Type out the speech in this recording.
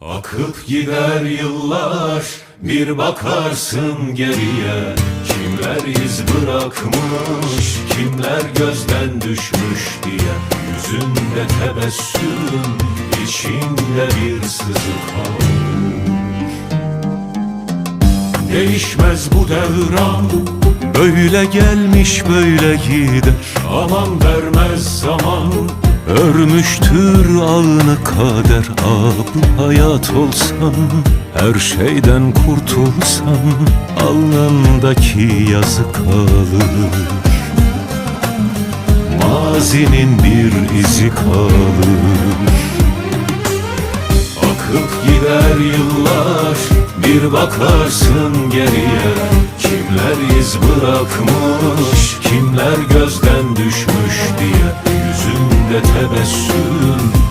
Akıp gider yıllar bir bakarsın geriye. Kimler iz bırakmış kimler gözden düşmüş diye. Yüzünde tebessüm içinde bir sızı kalır Değişmez bu devran Böyle gelmiş böyle gider. Aman vermez zaman Örmüştür ağını kader Ab hayat olsan Her şeyden kurtulsan Alnındaki yazı kalır. Mazinin bir izi kalır. Akıp gider yıllar Bir bakarsın geriye Kimler iz bırakmış Yüzünde tebessüm